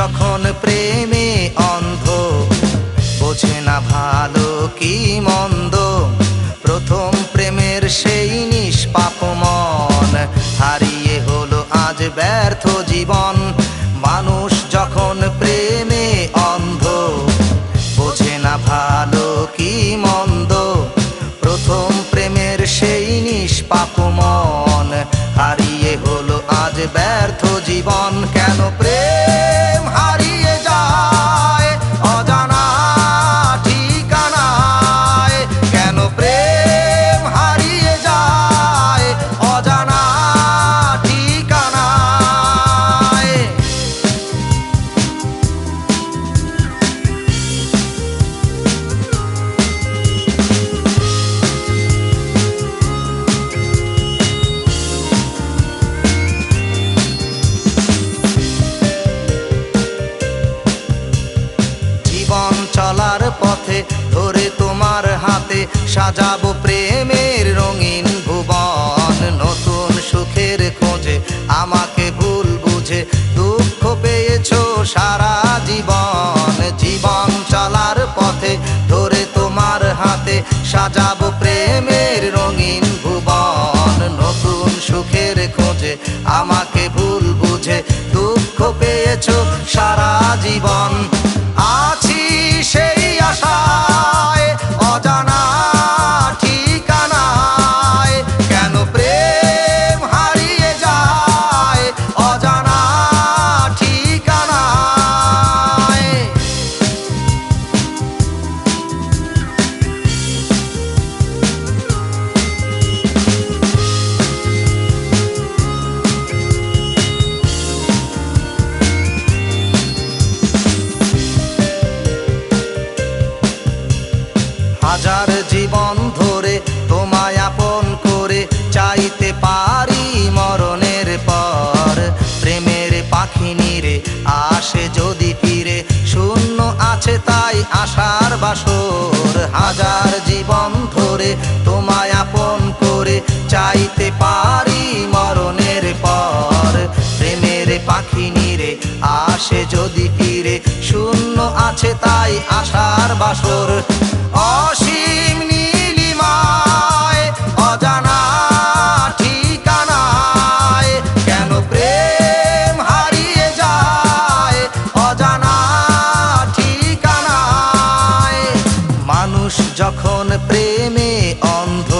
যখন প্রেমে অন্ধ বোঝে না ভালো কি মন্দ। প্রথম প্রেমের সেই নিষ্পাপ সাজাবো প্রেমের রঙিন ভুবন। নতুন সুখের খোঁজে আমাকে ভুল বুঝে। দুঃখ পেয়েছ সারা জীবন। জীবন চলার পথে ধরে তোমার হাতে সাজাবো প্রেমের রঙিন ভুবন। নতুন সুখের খোঁজে আমাকে ভুল বুঝে। দুঃখ পেয়েছ সারা জীবন। হাজার জীবন ধরে, তোমায় আপন করে চাইতে পারি মরণের পর। প্রেমের পাখি নিরে আসে যদি ফিরে, শূন্য আছে তাই আশার বাসর। অসীম যখন প্রেমে অন্ধ